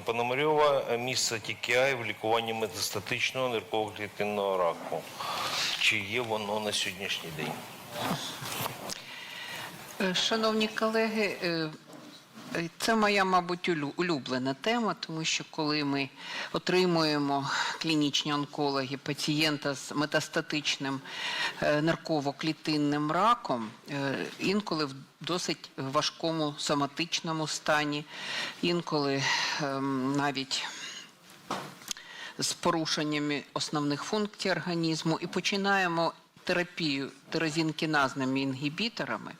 пана Пономарьова, е, місце TKI в лікуванні метастатичного нирково-клітинного раку. Чи є воно на сьогоднішній день? Е, Шановні колеги, е, це моя, мабуть, улюблена тема, тому що коли ми отримуємо клінічні онкологи пацієнта з метастатичним е, нирково-клітинним раком, е, інколи в досить важкому соматичному стані, інколи ем, навіть з порушеннями основних функцій організму. І починаємо терапію тирозінкіназними інгібіторами,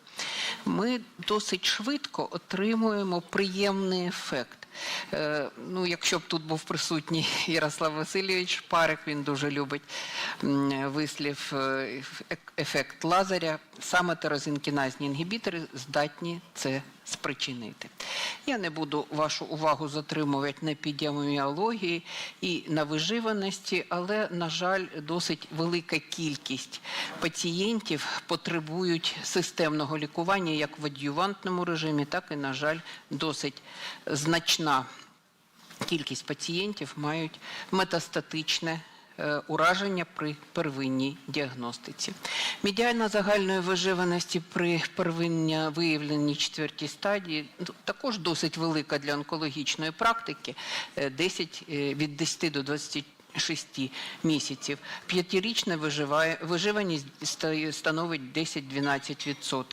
ми досить швидко отримуємо приємний ефект. Е, ну, якщо б тут був присутній Ярослав Васильович Парик, він дуже любить вислів е, ефект лазаря. Саме тирозінкіназні інгібітори здатні це спричинити. Я не буду вашу увагу затримувати на епідеміології і на виживаності, але, на жаль, досить велика кількість пацієнтів потребують системного лікування як в адювантному режимі, так і, на жаль, досить значна кількість пацієнтів мають метастатичне е, ураження при первинній діагностиці. Медіана загальної виживаності при первинній виявленій четвертій стадії ну, також досить велика для онкологічної практики е, 10, е, від 10 до 20 6 місяців. П'ятирічне виживає, виживаність ста- становить 10-12%.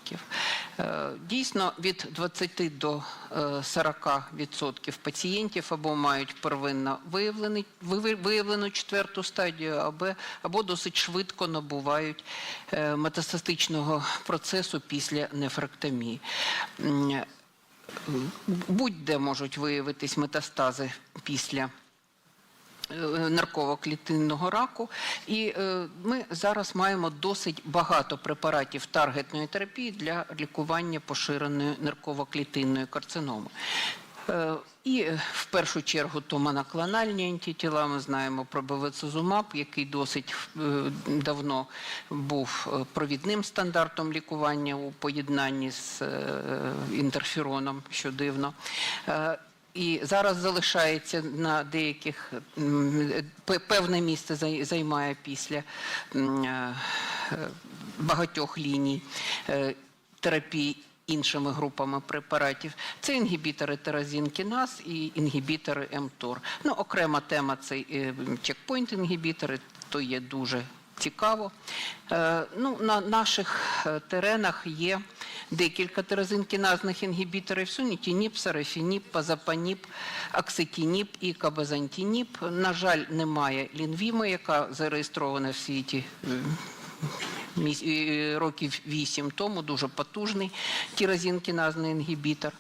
Е, Дійсно, від 20 до е, 40% пацієнтів або мають первинно виявлену четверту стадію, або, або досить швидко набувають е, метастатичного процесу після нефректомії. Будь-де можуть виявитись метастази після е, нарково-клітинного раку. І е, ми зараз маємо досить багато препаратів таргетної терапії для лікування поширеної нарково-клітинної карциноми. Е, І е, в першу чергу то моноклональні антитіла. Ми знаємо про бевацизумаб, який досить е, давно був е, провідним стандартом лікування у поєднанні з е, інтерфероном, що дивно. І зараз залишається на деяких певне місце займає після е, багатьох ліній е, терапії іншими групами препаратів. Це інгібітори теразінкіназ і інгібітори МТОР. Ну, окрема тема це е, чекпоінт інгібітори, то є дуже цікаво. Ну, на наших теренах є декілька тирозинкіназних інгібіторів сунітініп, сарафініп, пазапаніп, акситініп і кабазантініп. На жаль, немає лінвіми, яка зареєстрована в світі е, е, років 8 тому, дуже потужний тирозинкіназний інгібітор.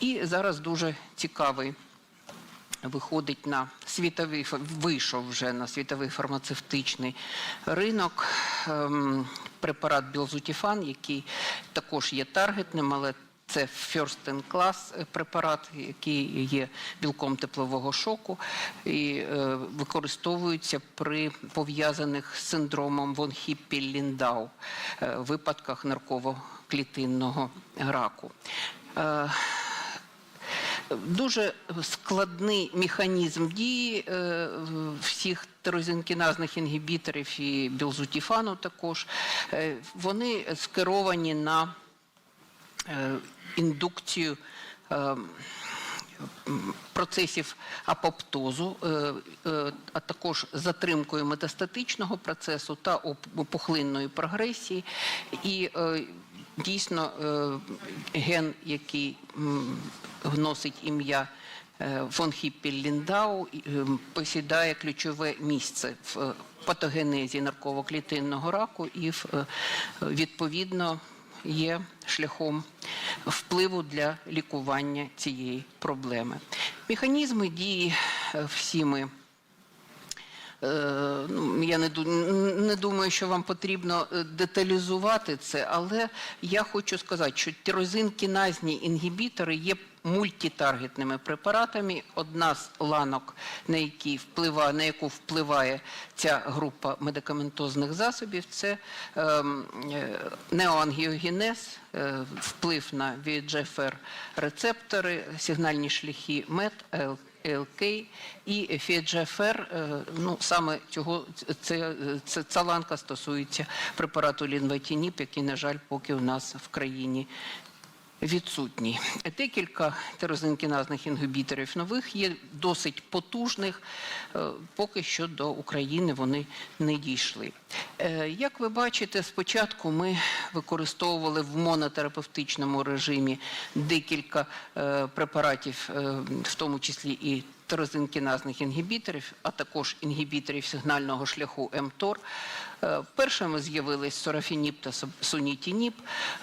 І зараз дуже цікавий виходить на світовий вийшов вже на світовий фармацевтичний ринок. Препарат Білзутіфан, який також є таргетним, але це first in class е, препарат, який є білком теплового шоку і е, використовується при пов'язаних з синдромом von Hippel-Lindau е, випадках нарково-клітинного раку. Е, Дуже складний механізм дії е, всіх тирозинкіназних інгібіторів і білзутіфану також. Е, Вони скеровані на е, індукцію процесів апоптозу, а також затримкою метастатичного процесу та пухлинної прогресії. І дійсно е, ген, який м, носить ім'я е, фон Хіппель-Ліндау, е, посідає ключове місце в патогенезі нарково-клітинного раку і відповідно є шляхом впливу для лікування цієї проблеми. Механізми дії всі ми. Е, ну, Я не, не думаю, що вам потрібно е, деталізувати це, але я хочу сказати, що тирозинкіназні інгібітори є мультитаргетними препаратами. Одна з ланок, на, які впливає, на яку впливає ця група медикаментозних засобів, це ем, е, неоангіогенез, е, вплив на VEGFR рецептори, сигнальні шляхи МЕТ, ЛК і FGFR, е, ну саме цього це, це ця ланка стосується препарату лінватініп, який, на жаль, поки у нас в країні відсутній. Декілька тирозинкіназних інгубіторів нових є досить потужних. е, Поки що до України вони не дійшли. Е, Як ви бачите, спочатку ми використовували в монотерапевтичному режимі декілька е, препаратів, в тому числі і тирозинкіназних інгібіторів, а також інгібіторів сигнального шляху МТОР. Е, Першими з'явились сорафініп та сунітініп.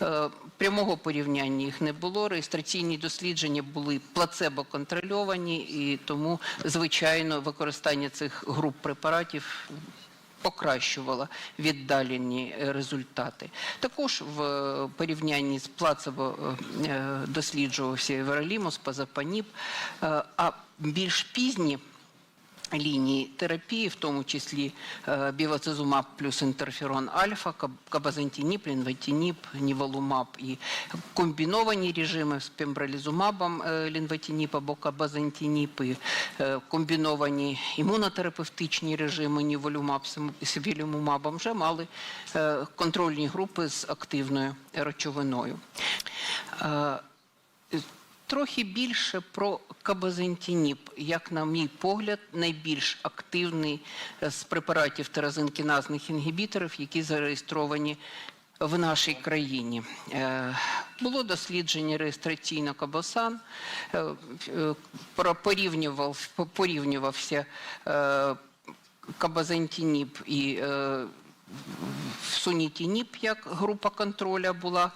Е, Прямого порівняння їх не було. Реєстраційні дослідження були плацебо-контрольовані, і тому, звичайно, використання цих груп препаратів покращувала віддалені е, результати. Також в е, порівнянні з плацебо е, досліджувався Евролімус, пазапаніп, а більш пізні лінії терапії, в тому числі е, бівацизумаб плюс інтерферон альфа, каб- кабазантиніп, лінватініп, ніволумаб і комбіновані режими з пембролізумабом е, лінватініп або кабазантиніп, і е, комбіновані імунотерапевтичні режими ніволюмаб з сивілюмабом вже мали контрольні групи з активною речовиною. Трохи більше про кабазентініп, як на мій погляд, найбільш активний е, з препаратів теразинкіназних інгібіторів, які зареєстровані в нашій країні. Е, Було дослідження реєстраційно кабосан, е, порівнював, порівнювався е, кабазентініп і е, Сунітініп як група контроля була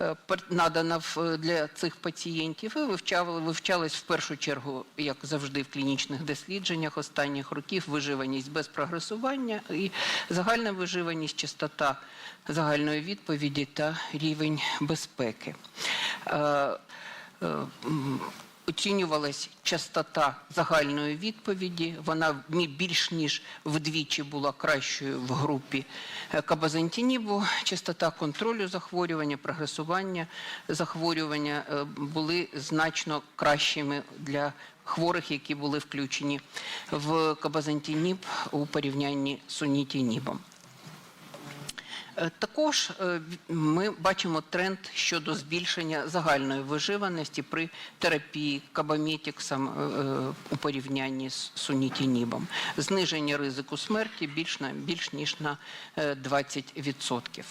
е, надана для цих пацієнтів і вивчали, вивчались в першу чергу, як завжди, в клінічних дослідженнях останніх років виживаність без прогресування і загальна виживаність, частота загальної відповіді та рівень безпеки. Оцінювалась частота загальної відповіді. Вона більш ніж вдвічі була кращою в групі кабазантинібу. Частота контролю захворювання, прогресування захворювання е, були значно кращими для хворих, які були включені в кабазантиніб у порівнянні з сунітінібом. Е, Також е, ми бачимо тренд щодо збільшення загальної виживаності при терапії кабамітіксом е, у порівнянні з сунітінібом. Зниження ризику смерті більш, на, більш ніж на е, 20%.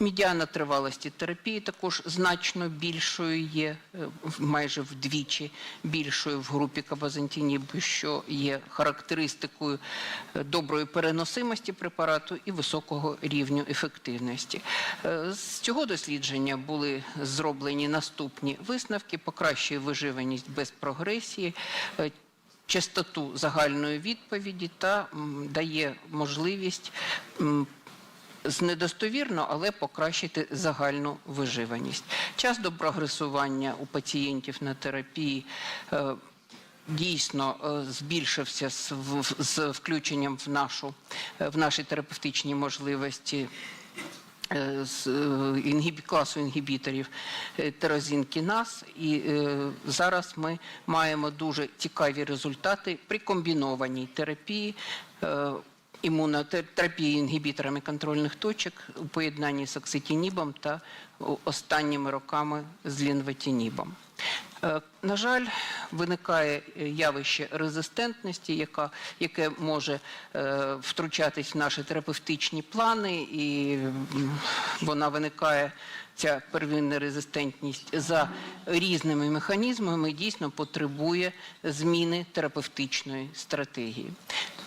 Медіана тривалості терапії також значно більшою є, е, майже вдвічі більшою в групі кабазантинібу, що є характеристикою е, доброї переносимості препарату і високого рівню ефективності. Е, З цього дослідження були зроблені наступні висновки: покращує виживаність без прогресії. Частоту загальної відповіді та дає можливість недостовірно, але покращити загальну виживаність. Час до прогресування у пацієнтів на терапії е, дійсно е, збільшився з, включенням в, нашу, е, в наші терапевтичні можливості з інгібі- класу інгібіторів терозінкіназ. І зараз ми маємо дуже цікаві результати при комбінованій терапії. Імунотерапії інгібіторами контрольних точок у поєднанні з окситінібом та останніми роками з лінватінібом. Е, На жаль, виникає явище резистентності, яка, яке може е, втручатись в наші терапевтичні плани, і вона виникає, ця первинна резистентність, за різними механізмами, і дійсно потребує зміни терапевтичної стратегії.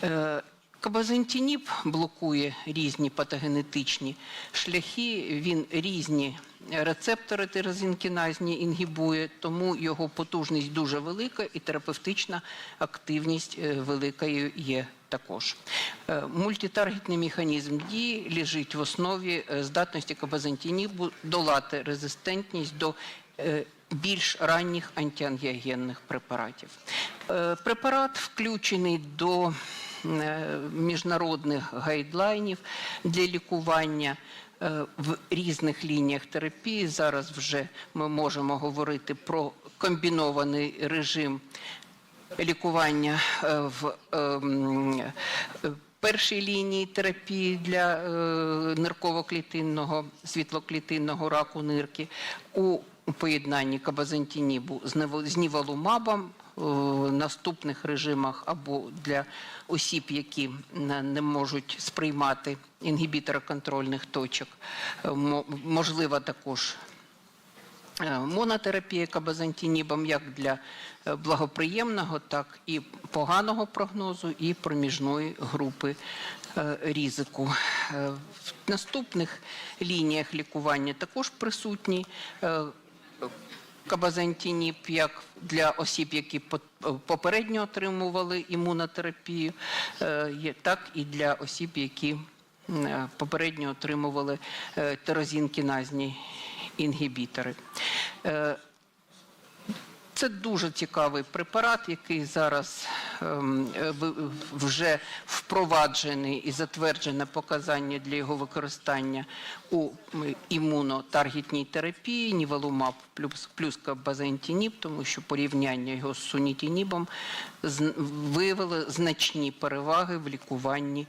Е, Кабазантініб блокує різні патогенетичні шляхи, він різні рецептори тирозинкіназні інгібує, тому його потужність дуже велика і терапевтична активність е, великою є також. Е, Мультитаргетний механізм дії лежить в основі е, здатності кабазантінібу долати резистентність до більш ранніх антиангіогенних препаратів. Препарат включений до міжнародних гайдлайнів для лікування е, в різних лініях терапії. Зараз вже ми можемо говорити про комбінований режим лікування е, в ем, е, першій лінії терапії для е, нирково-клітинного, світлоклітинного раку нирки у поєднанні кабазантінібу з ніволумабом, е, наступних режимах або для осіб, які не не можуть сприймати інгібітори контрольних точок. Е, Можлива також Е, монотерапія кабазантінібом як для е, благоприємного, так і поганого прогнозу, і проміжної групи е, ризику. Е, В наступних лініях лікування також присутні е, кабазантініб як для осіб, які попередньо отримували імунотерапію, е, так і для осіб, які е, попередньо отримували терозінкіназні інгібітори. Це дуже цікавий препарат, який зараз ем, е, вже впроваджений і затверджене показання для його використання у імунотаргетній терапії, нівелумаб плюс, кабазентініб, тому що порівняння його з сунітінібом виявило значні переваги в лікуванні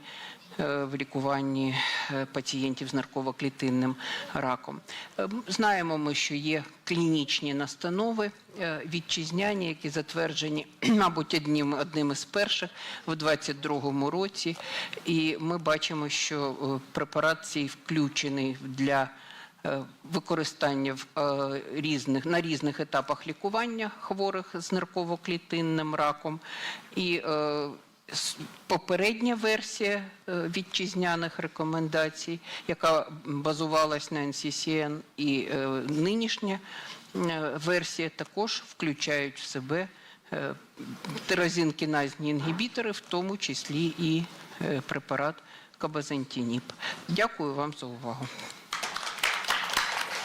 в лікуванні е, пацієнтів з нарково-клітинним раком. Е, Знаємо ми, що є клінічні настанови е, вітчизняні, які затверджені, мабуть, одним, одним із перших в 2022 році. І ми бачимо, що е, препарат цей включений для е, використання в е, різних на різних етапах лікування хворих з нирково-клітинним раком. І е, попередня версія е, вітчизняних рекомендацій, яка базувалась на NCCN, і е, нинішня е, версія також включають в себе тирозинкіназні інгібітори, в тому числі і препарат кабазантініб. Дякую вам за увагу.